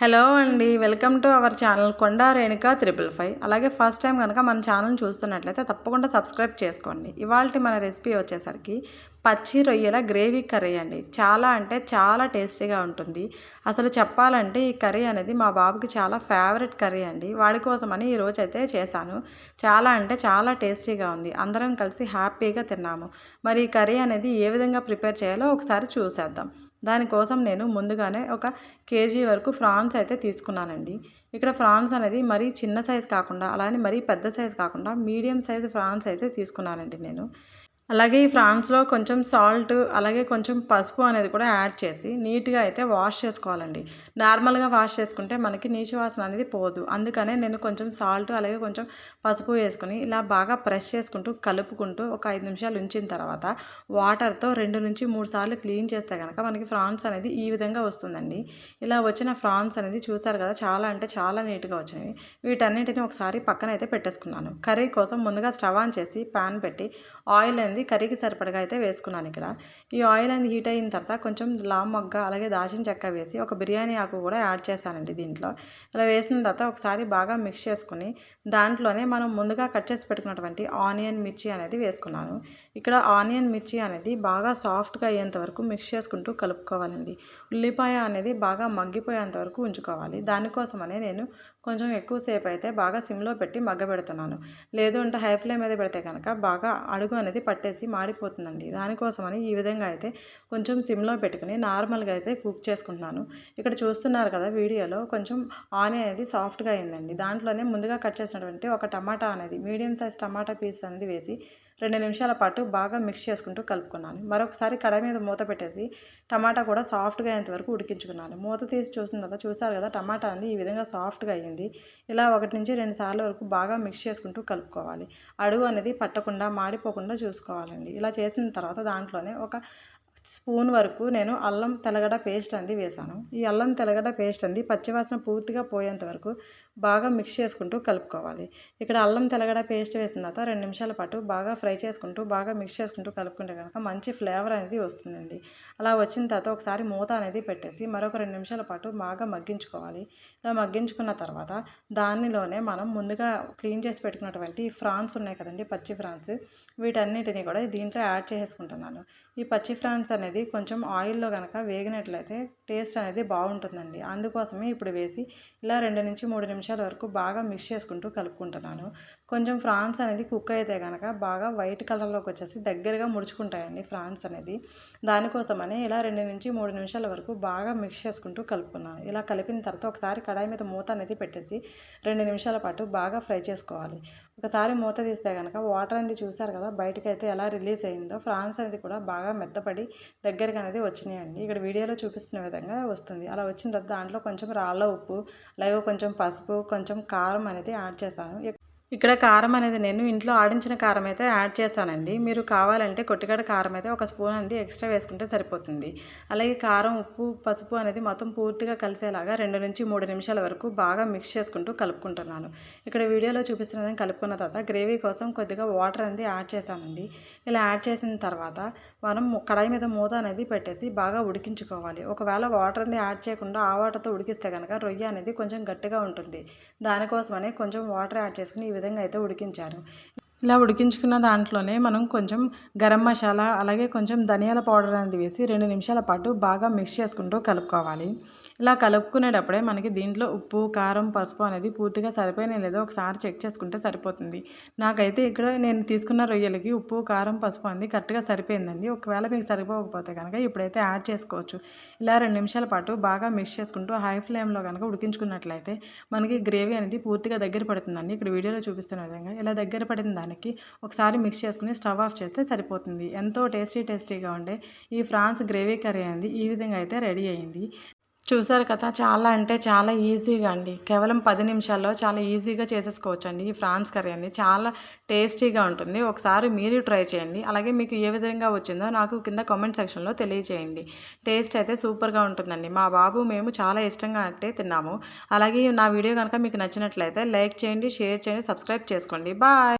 Hello అండి welcome to our channel Konda Renuka triple five. అలాగే first time కనుక మన ఛానల్ చూస్తున్నట్లయితే తప్పకుండా సబ్స్క్రైబ్ చేసుకోండి. ఇవాళ మన రెసిపీ వచ్చేసరికి పచ్చి రొయ్యల గ్రేవీ కర్రీ అండి. చాలా అంటే చాలా టేస్టీగా ఉంటుంది. అసలు చెప్పాలంటే ఈ కర్రీ అనేది మా బాబుకి చాలా ఫేవరెట్ కర్రీ అండి. వాడి కోసమని ఈరోజు అయితే చేశాను. చాలా అంటే చాలా టేస్టీగా ఉంది. అందరం కలిసి హ్యాపీగా తిన్నాము. మరి ఈ కర్రీ అనేది ఏ విధంగా ప్రిపేర్ చేయాలో ఒకసారి చూసేద్దాం. దానికోసం నేను ముందుగానే ఒక కేజీ వరకు ఫ్రాన్స్ అయితే తీసుకున్నానండి. ఇక్కడ ఫ్రాన్స్ అనేది మరీ చిన్న సైజ్ కాకుండా అలానే మరీ పెద్ద సైజ్ కాకుండా మీడియం సైజ్ ఫ్రాన్స్ అయితే తీసుకున్నానండి నేను. అలాగే ఈ ఫ్రాన్స్లో కొంచెం సాల్ట్ అలాగే కొంచెం పసుపు అనేది కూడా యాడ్ చేసి నీట్గా అయితే వాష్ చేసుకోవాలండి. నార్మల్గా వాష్ చేసుకుంటే మనకి నీచు వాసన అనేది పోదు. అందుకనే నేను కొంచెం సాల్ట్ అలాగే కొంచెం పసుపు వేసుకుని ఇలా బాగా ప్రెస్ చేసుకుంటూ కలుపుకుంటూ ఒక ఐదు నిమిషాలు ఉంచిన తర్వాత వాటర్తో రెండు నుంచి మూడు సార్లు క్లీన్ చేస్తే కనుక మనకి ఫ్రాన్స్ అనేది ఈ విధంగా వస్తుందండి. ఇలా వచ్చిన ఫ్రాన్స్ అనేది చూసారు కదా చాలా అంటే చాలా నీట్గా వచ్చినవి. వీటన్నిటిని ఒకసారి పక్కన అయితే పెట్టేసుకున్నాను. కర్రీ కోసం ముందుగా స్టవ్ ఆన్ చేసి ప్యాన్ పెట్టి ఆయిల్ అనేది కర్రీకి సరిపడగా అయితే వేసుకున్నాను ఇక్కడ. ఈ ఆయిల్ అనేది హీట్ అయిన తర్వాత కొంచెం లామ్ మొగ్గ అలాగే దాచిన చెక్క వేసి ఒక బిర్యానీ ఆకు కూడా యాడ్ చేశానండి దీంట్లో. ఇలా వేసిన తర్వాత ఒకసారి బాగా మిక్స్ చేసుకుని దాంట్లోనే మనం ముందుగా కట్ చేసి పెట్టుకున్నటువంటి ఆనియన్ మిర్చి అనేది వేసుకున్నాను. ఇక్కడ ఆనియన్ మిర్చి అనేది బాగా సాఫ్ట్గా అయ్యేంత వరకు మిక్స్ చేసుకుంటూ కలుపుకోవాలండి. ఉల్లిపాయ అనేది బాగా మగ్గిపోయేంత వరకు ఉంచుకోవాలి. దానికోసమనే నేను కొంచెం ఎక్కువసేపు అయితే బాగా సిమ్లో పెట్టి మగ్గ పెడుతున్నాను లేదు అంటే హై ఫ్లేమ్ మీద పెడితే కనుక బాగా అడుగు అనేది పట్టేసి మాడిపోతుందండి. దానికోసమని ఈ విధంగా అయితే కొంచెం సిమ్లో పెట్టుకుని నార్మల్గా అయితే కుక్ చేసుకుంటున్నాను. ఇక్కడ చూస్తున్నారు కదా వీడియోలో కొంచెం ఆనియన్ అనేది సాఫ్ట్గా అయిందండి. దాంట్లోనే ముందుగా కట్ చేసినటువంటి ఒక టమాటా అనేది మీడియం సైజ్ టమాటా పీస్ అనేది వేసి రెండు నిమిషాల పాటు బాగా మిక్స్ చేసుకుంటూ కలుపుకున్నాను. మరొకసారి కడాయి మీద మూత పెట్టేసి టమాటా కూడా సాఫ్ట్గా అయ్యేంతవరకు ఉడికించుకున్నాను. మూత తీసి చూసిన తర్వాత చూసారు కదా టమాటా అంది ఈ విధంగా సాఫ్ట్గా అయ్యింది. ఇలా ఒకటి నుంచి రెండు సార్లు వరకు బాగా మిక్స్ చేసుకుంటూ కలుపుకోవాలి. అడుగు అనేది పట్టకుండా మాడిపోకుండా చూసుకోవాలండి. ఇలా చేసిన తర్వాత దాంట్లోనే ఒక స్పూన్ వరకు నేను అల్లం తెలగడ పేస్ట్ అంది వేసాను. ఈ అల్లం తెలగడ పేస్ట్ అంది పచ్చివాసన పూర్తిగా పోయేంత వరకు బాగా మిక్స్ చేసుకుంటూ కలుపుకోవాలి. ఇక్కడ అల్లం తెలగడ పేస్ట్ వేసిన తర్వాత రెండు నిమిషాల పాటు బాగా ఫ్రై చేసుకుంటూ బాగా మిక్స్ చేసుకుంటూ కలుపుకుంటే కనుక మంచి ఫ్లేవర్ అనేది వస్తుందండి. అలా వచ్చిన తర్వాత ఒకసారి మూత అనేది పెట్టేసి మరొక రెండు నిమిషాల పాటు బాగా మగ్గించుకోవాలి. ఇలా మగ్గించుకున్న తర్వాత దానిలోనే మనం ముందుగా క్లీన్ చేసి పెట్టుకున్నటువంటి ఫ్రాన్స్ ఉన్నాయి కదండి పచ్చి ఫ్రాన్స్. వీటన్నిటిని కూడా దీంట్లో యాడ్ చేసుకుంటున్నాను. ఈ పచ్చి ఫ్రాన్స్ అనేది కొంచెం ఆయిల్లో కనుక వేగినట్లయితే టేస్ట్ అనేది బాగుంటుందండి. అందుకోసమే ఇప్పుడు వేసి ఇలా రెండు నుంచి మూడు నిమిషాల వరకు బాగా మిక్స్ చేసుకుంటూ కలుపుకుంటున్నాను. కొంచెం ఫ్రాన్స్ అనేది కుక్ అయితే కనుక బాగా వైట్ కలర్లోకి వచ్చేసి దగ్గరగా ముడుచుకుంటాయండి ఫ్రాన్స్ అనేది. దానికోసమనే ఇలా రెండు నుంచి మూడు నిమిషాల వరకు బాగా మిక్స్ చేసుకుంటూ కలుపుకున్నాను. ఇలా కలిపిన తర్వాత ఒకసారి కడాయి మీద మూత అనేది పెట్టేసి రెండు నిమిషాల పాటు బాగా ఫ్రై చేసుకోవాలి. ఒకసారి మూత తీస్తే కనుక వాటర్ అనేది చూసారు కదా బయటకైతే అయితే ఎలా రిలీజ్ అయిందో ఫ్రాన్స్ అనేది కూడా బాగా మెత్తపడి దగ్గరగా అనేది వచ్చినాయండి. ఇక్కడ వీడియోలో చూపిస్తున్న విధంగా వస్తుంది. అలా వచ్చిన తర్వాత దాంట్లో కొంచెం రాళ్ళ ఉప్పు అలాగే కొంచెం పసుపు కొంచెం కారం అనేది యాడ్ చేశాను. ఇక్కడ కారం అనేది నేను ఇంట్లో ఆడించిన కారం అయితే యాడ్ చేశానండి. మీరు కావాలంటే కొట్టిగడ కారం అయితే ఒక స్పూన్ అనేది ఎక్స్ట్రా వేసుకుంటే సరిపోతుంది. అలాగే కారం ఉప్పు పసుపు అనేది మొత్తం పూర్తిగా కలిసేలాగా రెండు నుంచి మూడు నిమిషాల వరకు బాగా మిక్స్ చేసుకుంటూ కలుపుకుంటున్నాను. ఇక్కడ వీడియోలో చూపిస్తున్నది కలుపుకున్న తర్వాత గ్రేవీ కోసం కొద్దిగా వాటర్ అనేది యాడ్ చేశానండి. ఇలా యాడ్ చేసిన తర్వాత మనం కడాయి మీద మూత అనేది పెట్టేసి బాగా ఉడికించుకోవాలి. ఒకవేళ వాటర్ అనేది యాడ్ చేయకుండా ఆ వాటర్తో ఉడికిస్తే కనుక రొయ్య అనేది కొంచెం గట్టిగా ఉంటుంది. దానికోసమనే కొంచెం వాటర్ యాడ్ చేసుకుని విధంగా అయితే ఉడికించారు. ఇలా ఉడికించుకున్న దాంట్లోనే మనం కొంచెం గరం మసాలా అలాగే కొంచెం ధనియాల పౌడర్ అనేది వేసి రెండు నిమిషాల పాటు బాగా మిక్స్ చేసుకుంటూ కలుపుకోవాలి. ఇలా కలుపుకునేటప్పుడే మనకి దీంట్లో ఉప్పు కారం పసుపు అనేది పూర్తిగా సరిపోయినా లేదో ఒకసారి చెక్ చేసుకుంటే సరిపోతుంది. నాకైతే ఇక్కడ నేను తీసుకున్న రొయ్యలకి ఉప్పు కారం పసుపు అనేది కరెక్ట్గా సరిపోయిందండి. ఒకవేళ మీకు సరిపోకపోతే కనుక ఇప్పుడైతే యాడ్ చేసుకోవచ్చు. ఇలా రెండు నిమిషాల పాటు బాగా మిక్స్ చేసుకుంటూ హై ఫ్లేమ్లో కనుక ఉడికించుకున్నట్లయితే మనకి గ్రేవీ అనేది పూర్తిగా దగ్గర పడుతుందండి. ఇక్కడ వీడియోలో చూపిస్తున్న విధంగా ఇలా దగ్గర పడిందని దానికి ఒకసారి మిక్స్ చేసుకుని స్టవ్ ఆఫ్ చేస్తే సరిపోతుంది. ఎంతో టేస్టీ టేస్టీగా ఉండే ఈ ఫ్రాన్స్ గ్రేవీ కర్రీ అనేది ఈ విధంగా అయితే రెడీ అయింది. చూసారు కదా చాలా అంటే చాలా ఈజీగా అండి. కేవలం పది నిమిషాల్లో చాలా ఈజీగా చేసేసుకోవచ్చు అండి ఈ ఫ్రాన్స్ కర్రీ అండి చాలా టేస్టీగా ఉంటుంది. ఒకసారి మీరు ట్రై చేయండి. అలాగే మీకు ఏ విధంగా వచ్చిందో నాకు కింద కామెంట్ సెక్షన్లో తెలియజేయండి. టేస్ట్ అయితే సూపర్గా ఉంటుందండి. మా బాబు మేము చాలా ఇష్టంగా అంటే తిన్నాము. అలాగే నా వీడియో కనుక మీకు నచ్చినట్లయితే లైక్ చేయండి షేర్ చేయండి సబ్స్క్రైబ్ చేసుకోండి. బాయ్!